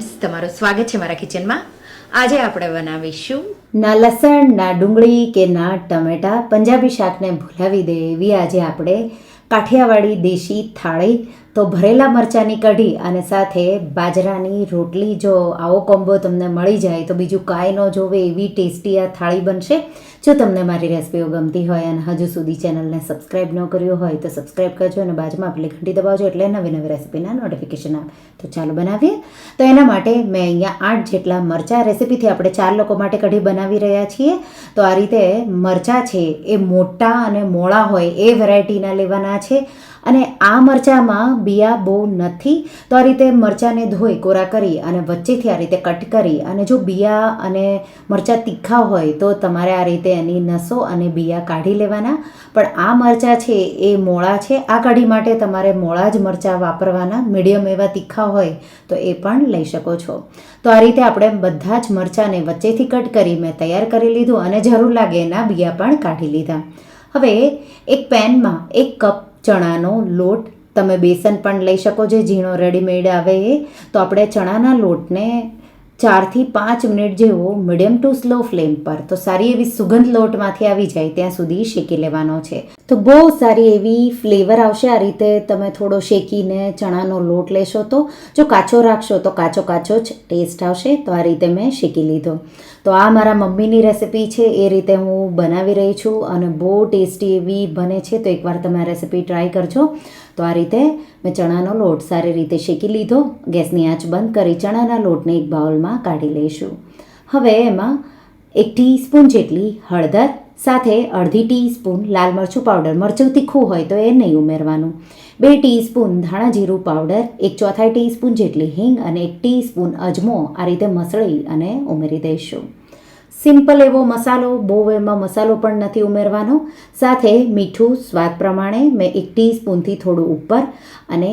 તમારું સ્વાગત છે મારા કિચનમાં. આજે આપણે બનાવીશું ના લસણ, ના ડુંગળી કે ના ટમેટા, પંજાબી શાકને ભૂલાવી દે એવી આજે આપણે કાઠિયાવાડી દેશી થાળી તો ભરેલા મરચાંની કઢી અને સાથે બાજરાની રોટલી, જો આવો કોમ્બો તમને મળી જાય તો બીજું કાંઈ ન જોવે એવી ટેસ્ટી આ થાળી બનશે. જો તમને મારી રેસિપીઓ ગમતી હોય અને હજુ સુધી ચેનલને સબસ્ક્રાઈબ ન કર્યું હોય તો સબસ્ક્રાઈબ કરજો અને બાજુમાં આપણે ઘંટી દબાવજો એટલે નવી નવી રેસિપીના નોટિફિકેશન આવે. તો ચાલો બનાવીએ. તો એના માટે મેં અહીંયા આઠ જેટલા મરચાં રેસીપીથી આપણે ચાર લોકો માટે કઢી બનાવી રહ્યા છીએ. તો આ રીતે મરચાં છે એ મોટા અને મોળા હોય એ વેરાયટીના લેવાના છે. અને આ મરચાંમાં બિયા બહુ નથી. તો આ રીતે મરચાંને ધોઈ, કોરા કરી અને વચ્ચેથી આ રીતે કટ કરી અને જો બિયા અને મરચાં તીખા હોય તો તમારે આ રીતે એની નસો અને બિયા કાઢી લેવાના. પણ આ મરચાં છે એ મોળા છે. આ કઢી માટે તમારે મોળા જ મરચાં વાપરવાના. મીડિયમ એવા તીખા હોય તો એ પણ લઈ શકો છો. તો આ રીતે આપણે બધા જ મરચાંને વચ્ચેથી કટ કરી મેં તૈયાર કરી લીધું અને જરૂર લાગે એના બિયા પણ કાઢી લીધા. હવે એક પેનમાં એક કપ ચણાનો લોટ તમે બેસન પણ લઈ શકો જે ઝીણો રેડીમેડ આવે એ. તો આપણે ચણાના લોટને ચારથી પાંચ મિનિટ જેવો મીડિયમ ટુ સ્લો ફ્લેમ પર, તો સારી એવી સુગંધ લોટમાંથી આવી જાય, ત્યાં સુધી શેકી લેવાનો છે. તો બહુ સારી એવી ફ્લેવર આવશે. આ રીતે તમે થોડો શેકીને ચણાનો લોટ લેશો તો, જો કાચો રાખશો તો કાચો કાચો જ ટેસ્ટ આવશે. તો આ રીતે મેં શેકી લીધો. તો આ મારા મમ્મીની રેસિપી છે, એ રીતે હું બનાવી રહી છું અને બહુ ટેસ્ટી એવી બને છે. તો એકવાર તમે આ રેસિપી ટ્રાય કરજો. તો આ રીતે મેં ચણાનો લોટ સારી રીતે શેકી લીધો. ગેસની આંચ બંધ કરી ચણાના લોટને એક બાઉલમાં કાઢી લઈશું. હવે એમાં એક ટીસ્પૂન જેટલી હળદર સાથે અડધી ટીસ્પૂન લાલ મરચું પાવડર. મરચું તીખું હોય તો એ નહીં ઉમેરવાનું. બે ટીસ્પૂન ધાણા જીરું પાવડર, એક ચોથાઈ ટીસ્પૂન જેટલી હિંગ અને એક ટીસ્પૂન અજમો આ રીતે મસળી અને ઉમેરી દઈશું. સિમ્પલ એવો મસાલો, બહુ એમાં મસાલો પણ નથી ઉમેરવાનો. સાથે મીઠું સ્વાદ પ્રમાણે મેં એક ટીસ્પૂનથી થોડું ઉપર અને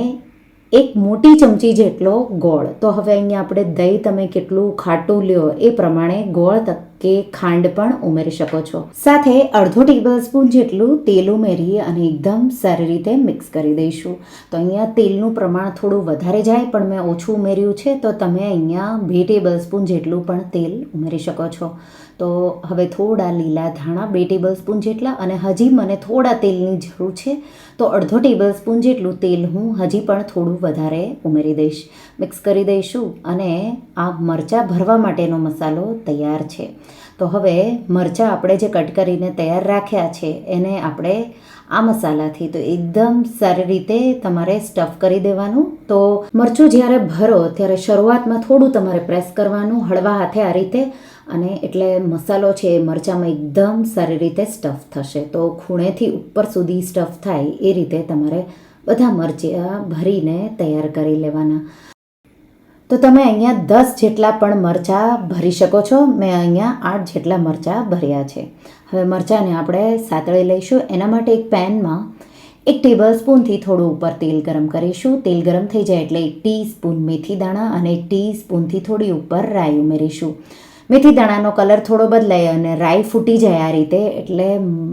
એક મોટી ચમચી જેટલો ગોળ. તો હવે અહીંયા આપણે દહીં તમે કેટલું ખાટું લ્યો એ પ્રમાણે ગોળ કે ખાંડ પણ ઉમેરી શકો છો. સાથે અડધો ટેબલ સ્પૂન જેટલું તેલ ઉમેરી અને એકદમ સારી રીતે મિક્સ કરી દઈશું. તો અહીંયા તેલનું પ્રમાણ થોડું વધારે જાય, પણ મેં ઓછું ઉમેર્યું છે, તો તમે અહીંયા બે ટેબલ સ્પૂન જેટલું પણ તેલ ઉમેરી શકો છો. તો હવે થોડા લીલા ધાણા બે ટેબલ સ્પૂન જેટલા અને હજી મને થોડા તેલની જરૂર છે. તો અડધો ટેબલ સ્પૂન જેટલું તેલ હું હજી પણ થોડું વધારે ઉમેરી દઈશ. મિક્સ કરી દઈશું અને આ મરચાં ભરવા માટેનો મસાલો તૈયાર છે. તો હવે મરચાં આપણે જે કટ કરીને તૈયાર રાખ્યા છે એને આપણે આ મસાલાથી તો એકદમ સારી રીતે તમારે સ્ટફ કરી દેવાનું. તો મરચું જ્યારે ભરો, ત્યારે શરૂઆતમાં થોડું તમારે પ્રેસ કરવાનું, હળવા હાથે આ રીતે. અને એટલે મસાલો છે એ મરચાંમાં એકદમ સારી રીતે સ્ટફ થશે. તો ખૂણેથી ઉપર સુધી સ્ટફ થાય એ રીતે તમારે બધા મરચાં ભરીને તૈયાર કરી લેવાના. તો તમે અહીંયા દસ જેટલા પણ મરચાં ભરી શકો છો. મેં અહીંયા આઠ જેટલા મરચાં ભર્યા છે. હવે મરચાંને આપણે સાતળી લઈશું. એના માટે એક પેનમાં એક ટેબલ સ્પૂનથી થોડું ઉપર તેલ ગરમ કરીશું. તેલ ગરમ થઈ જાય એટલે એક ટી સ્પૂન મેથી દાણા અને એક ટીસ્પૂનથી થોડી ઉપર રાઈ ઉમેરીશું. મેથી દાણાનો કલર થોડો બદલાય અને રાઈ ફૂટી જાય આ રીતે. એટલે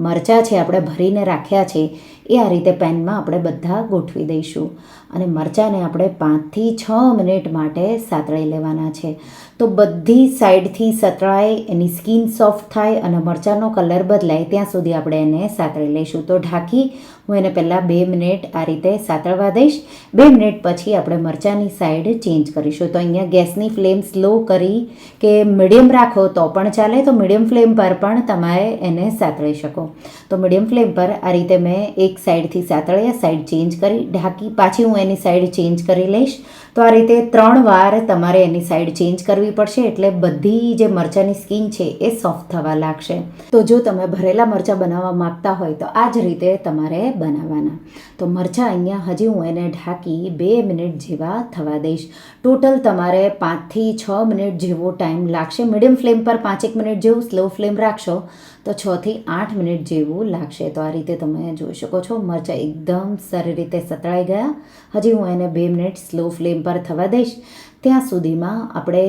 મરચાં છે આપણે ભરીને રાખ્યા છે. એ આ રીતે પેનમાં આપણે બધા ગોઠવી દઈશું. અને મરચાંને આપણે પાંચથી છ મિનિટ માટે સાતળી લેવાના છે. તો બધી સાઈડથી સતળાય, એની સ્કિન સોફ્ટ થાય અને મરચાંનો કલર બદલાય ત્યાં સુધી આપણે એને સાતળી લઈશું. તો ઢાંકી હું એને પહેલાં બે મિનિટ આ રીતે સાતળવા દઈશ. બે મિનિટ પછી આપણે મરચાંની સાઈડ ચેન્જ કરીશું. તો અહીંયા ગેસની ફ્લેમ સ્લો કરી કે મીડિયમ રાખો તો પણ ચાલે. તો મીડિયમ ફ્લેમ પર પણ તમારે એને સાતળી શકો. તો મીડિયમ ફ્લેમ પર આ રીતે મેં એક સાઈડથી સાતળ્યા સાઈડ ચેન્જ કરી, ઢાંકી, પાછી હું એની સાઈડ ચેન્જ કરી લઈશ. તો આ રીતે ત્રણ વાર તમારે એની સાઈડ ચેન્જ કરવી પડશે એટલે બધી જે મરચાંની સ્કીન છે એ સોફ્ટ થવા લાગશે. તો જો તમે ભરેલા મરચાં બનાવવા માંગતા હોય તો આ જ રીતે તમારે બનાવવાના. તો મરચાં અહીંયા હજી હું એને ઢાંકી બે મિનિટ જેવા થવા દઈશ. ટોટલ તમારે પાંચથી છ મિનિટ જેવો ટાઈમ લાગશે. મીડિયમ ફ્લેમ પર પાંચેક મિનિટ જેવું સ્લો ફ્લેમ રાખશો તો છથી આઠ મિનિટ જેવું લાગશે. તો આ રીતે તમે જોઈ શકો છો, મરચાં એકદમ સારી રીતે સતળાઈ ગયા. હજી હું એને બે મિનિટ સ્લો ફ્લેમ પર થવા દઈશ. ત્યાં સુધીમાં આપણે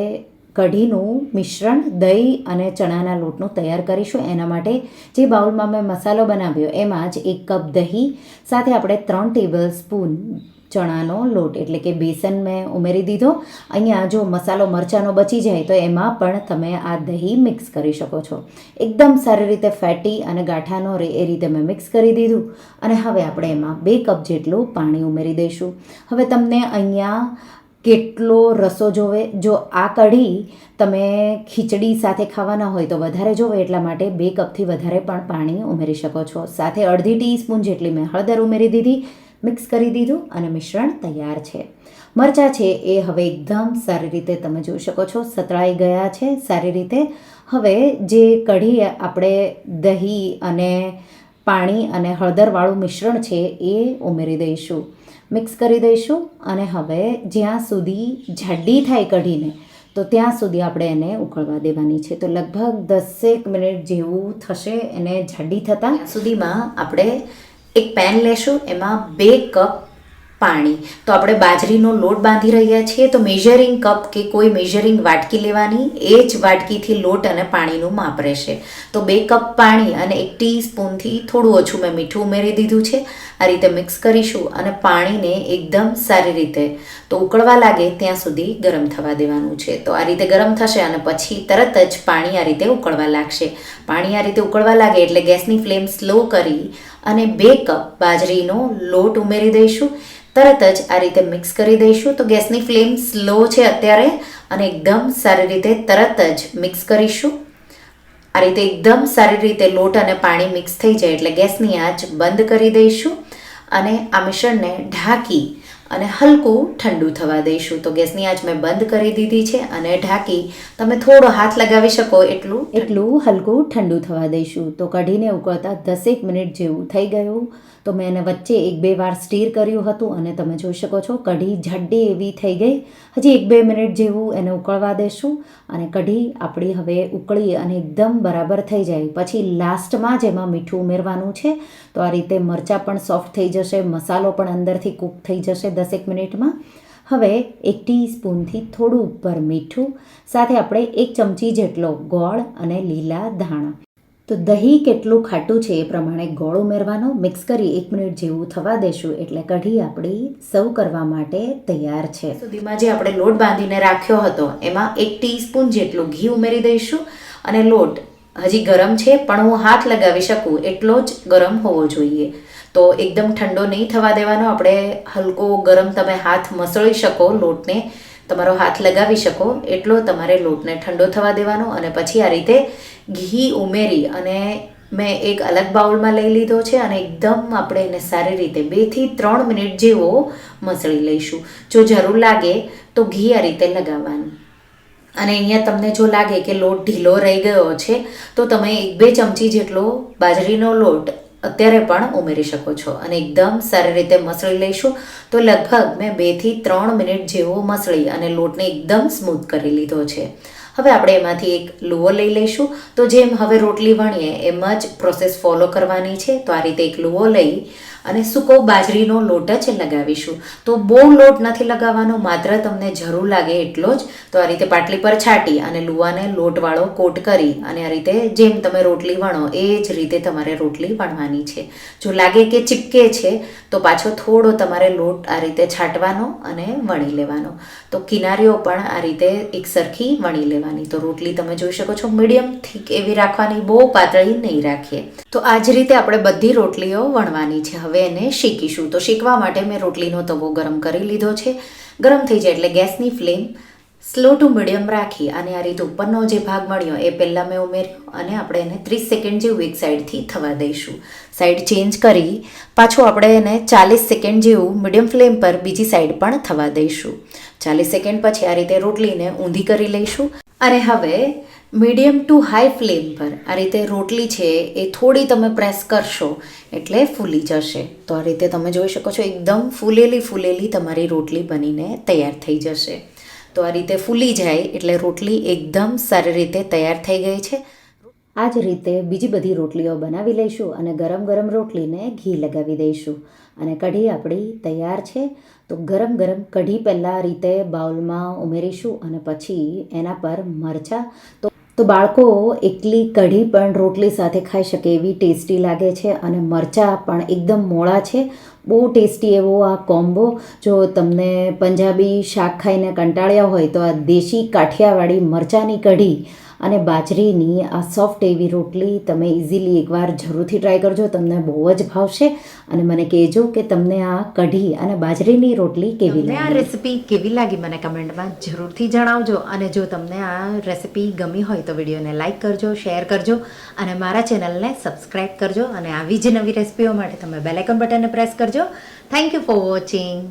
કઢીનું મિશ્રણ, દહીં અને ચણાના લોટનું તૈયાર કરીશું. એના માટે જે બાઉલમાં મેં મસાલો બનાવ્યો, એમાં જ એક કપ દહીં, સાથે આપણે ત્રણ ટેબલ સ્પૂન ચણાનો લોટ, એટલે કે બેસન મેં ઉમેરી દીધો. અહીંયા જો મસાલો મરચાંનો બચી જાય, તો એમાં પણ તમે આ દહીં મિક્સ કરી શકો છો. એકદમ સારી રીતે ફેટી અને ગાંઠાનો રે, એ રીતે મેં મિક્સ કરી દીધું. અને હવે આપણે એમાં બે કપ જેટલું પાણી ઉમેરી દઈશું. હવે તમને અહીંયા કેટલો રસો જોવે? જો આ કઢી તમે ખીચડી સાથે ખાવાના હોય તો વધારે જોવે, એટલા માટે બે કપથી વધારે પણ પાણી ઉમેરી શકો છો. સાથે અડધી ટીસ્પૂન જેટલી મેં હળદર ઉમેરી દીધી, મિક્સ કરી દીધું અને મિશ્રણ તૈયાર છે. મરચાં છે એ હવે એકદમ સારી રીતે તમે જોઈ શકો છો, સતળાઈ ગયા છે સારી રીતે. હવે જે કઢી આપણે દહીં અને પાણી અને હળદરવાળું મિશ્રણ છે એ ઉમેરી દઈશું. મિક્સ કરી દઈશું અને હવે જ્યાં સુધી જાડી થાય કઢીને, તો ત્યાં સુધી આપણે એને ઉકળવા દેવાની છે. તો લગભગ દસેક મિનિટ જેવું થશે એને જાડી થતાં. સુધીમાં આપણે એક પેન લેશું, એમાં બે કપ પાણી. તો આપણે બાજરીનો લોટ બાંધી રહ્યા છીએ, તો મેઝરિંગ કપ કે કોઈ મેઝરિંગ વાટકી લેવાની, એ જ વાટકીથી લોટ અને પાણીનું માપ રહેશે. તો બે કપ પાણી અને એક ટીસ્પૂનથી થોડું ઓછું મેં મીઠું ઉમેરી દીધું છે. આ રીતે મિક્સ કરીશું અને પાણીને એકદમ સારી રીતે તો ઉકળવા લાગે ત્યાં સુધી ગરમ થવા દેવાનું છે. તો આ રીતે ગરમ થશે અને પછી તરત જ પાણી આ રીતે ઉકળવા લાગશે. પાણી આ રીતે ઉકળવા લાગે એટલે ગેસની ફ્લેમ સ્લો કરી અને બે કપ બાજરીનો લોટ ઉમેરી દઈશું. તરત જ આ રીતે મિક્સ કરી દઈશું. તો ગેસની ફ્લેમ સ્લો છે અત્યારે અને એકદમ સારી રીતે તરત જ મિક્સ કરીશું. આ રીતે એકદમ સારી રીતે લોટ અને પાણી મિક્સ થઈ જાય એટલે ગેસની આંચ બંધ કરી દઈશું અને આ મિશ્રણને ઢાંકી અને હલકું ઠંડુ થવા દઈશું. તો ગેસની આંચ મેં બંધ કરી દીધી છે અને ઢાંકી તમે થોડો હાથ લગાવી શકો એટલું એટલું હલકું ઠંડુ થવા દઈશું. તો કઢીને ઉકળતા દસેક મિનિટ જેવું થઈ ગયું. તો મેં એને વચ્ચે એક બે વાર સ્ટીર કર્યું હતું અને તમે જોઈ શકો છો કઢી જાડી એવી થઈ ગઈ. હજી એક બે મિનિટ જેવું એને ઉકળવા દેશું અને કઢી આપણી હવે ઉકળી અને એકદમ બરાબર થઈ જાય. પછી લાસ્ટમાં જ એમાં મીઠું ઉમેરવાનું છે, તો આ રીતે મરચાં પણ સોફ્ટ થઈ જશે, મસાલો પણ અંદરથી કૂક થઈ જશે દસેક મિનિટમાં. હવે એક ટીસ્પૂનથી થોડું ઉપર મીઠું, સાથે આપણે એક ચમચી જેટલો ગોળ અને લીલા ધાણા. તો દહીં કેટલું ખાટું છે એ પ્રમાણે ગોળ ઉમેરવાનો. મિક્સ કરી એક મિનિટ જેવું થવા દેશું, એટલે કઢી આપણી સર્વ કરવા માટે તૈયાર છે. સુધીમાં જે આપણે લોટ બાંધીને રાખ્યો હતો, એમાં એક ટીસ્પૂન જેટલું ઘી ઉમેરી દઈશું. અને લોટ હજી ગરમ છે, પણ હું હાથ લગાવી શકું એટલો જ ગરમ હોવો જોઈએ. તો એકદમ ઠંડો નહીં થવા દેવાનો. આપણે હલકો ગરમ તમે હાથ મસળી શકો લોટને, તમારો હાથ લગાવી શકો, એટલો તમારે લોટને ઠંડો થવા દેવાનો અને પછી આ રીતે ઘી ઉમેરી અને મેં એક અલગ બાઉલમાં લઈ લીધો છે અને એકદમ આપણે એને સારી રીતે બેથી ત્રણ મિનિટ જેવો મસળી લઈશું. જો જરૂર લાગે તો ઘી આ રીતે લગાવવાનું. અને અહીંયા તમને જો લાગે કે લોટ ઢીલો રહી ગયો છે, તો તમે એક બે ચમચી જેટલો બાજરીનો લોટ અત્યારે પણ ઉમેરી શકો છો અને એકદમ સારી રીતે મસળી લઈશું. તો લગભગ મેં બેથી ત્રણ મિનિટ જેવો મસળી અને લોટને એકદમ સ્મૂથ કરી લીધો છે. હવે આપણે એમાંથી એક લુવો લઈ લઈશું. તો જેમ હવે રોટલી વણીએ, એમ જ પ્રોસેસ ફોલો કરવાની છે. તો આ રીતે એક લુવો લઈ અને સૂકો બાજરીનો લોટ જ લગાવીશું. તો બહુ લોટ નથી લગાવવાનો, માત્ર તમને જરૂર લાગે એટલો જ. તો આ રીતે પાટલી પર છાંટી અને લુવાને લોટવાળો કોટ કરી અને આ રીતે જેમ તમે રોટલી વણો, એ જ રીતે તમારે રોટલી વણવાની છે. જો લાગે કે ચીપકે છે, તો પાછો થોડો તમારે લોટ આ રીતે છાંટવાનો અને વણી લેવાનો. તો કિનારીઓ પણ આ રીતે એક સરખી વણી લેવાની. તો રોટલી તમે જોઈ શકો છો મીડિયમ થીક એવી રાખવાની બહુ પાતળી નહીં રાખીએ. તો આ જ રીતે આપણે બધી રોટલીઓ વણવાની છે. હવે એને શેકીશું તો શેકવા માટે મેં રોટલીનો તવો ગરમ કરી લીધો છે. ગરમ થઈ જાય એટલે ગેસની ફ્લેમ સ્લો ટુ મીડિયમ રાખી અને આ રીતે ઉપરનો જે ભાગ મળ્યો એ પહેલાં મેં ઉમેર્યો અને આપણે એને ત્રીસ સેકન્ડ જેવું એક સાઈડથી થવા દઈશું. સાઈડ ચેન્જ કરી પાછું આપણે એને ચાલીસ સેકન્ડ જેવું મીડિયમ ફ્લેમ પર બીજી સાઈડ પણ થવા દઈશું. ચાલીસ સેકન્ડ પછી આ રીતે રોટલીને ઊંધી કરી લઈશું. અને હવે મીડિયમ ટુ હાઈ ફ્લેમ પર. આ રીતે રોટલી છે એ થોડી તમે પ્રેસ કરશો એટલે ફૂલી જશે. તો આ રીતે તમે જોઈ શકો છો એકદમ ફૂલેલી ફૂલેલી તમારી રોટલી બનીને તૈયાર થઈ જશે. તો આ રીતે ફૂલી જાય એટલે રોટલી એકદમ સારી રીતે તૈયાર થઈ ગઈ છે. આ જ રીતે બીજી બધી રોટલીઓ બનાવી લઈશું અને ગરમ ગરમ રોટલીને ઘી લગાવી દઈશું. અને કઢી આપણી તૈયાર છે. તો ગરમ ગરમ કઢી પહેલાં રીતે બાઉલમાં ઉમેરીશું અને પછી એના પર મરચાં તો તો બાળકો એકલી કઢી પણ રોટલી સાથે ખાઈ શકે એવી ટેસ્ટી લાગે છે અને મરચાં પણ એકદમ મોળા છે. બહુ ટેસ્ટી એવો આ કોમ્બો. જો તમને પંજાબી શાક ખાઈને કંટાળ્યા હોય તો આ દેશી કાઠિયાવાડી મરચાંની કઢી અને બાજરીની આ સોફ્ટ એવી રોટલી તમે ઇઝીલી એકવાર જરૂરથી ટ્રાય કરજો તમને બહુ જ ભાવશે. અને મને કહેજો કે તમને આ કઢી અને બાજરીની રોટલી કેવી લાગી આ રેસિપી કેવી લાગી મને કમેન્ટમાં જરૂરથી જણાવજો. અને જો તમને આ રેસિપી ગમી હોય તો વિડીયોને લાઇક કરજો શેર કરજો અને મારા ચેનલને સબસ્ક્રાઈબ કરજો અને આવી જ નવી રેસિપીઓ માટે તમે બેલેકન બટનને પ્રેસ કરજો. Thank you for watching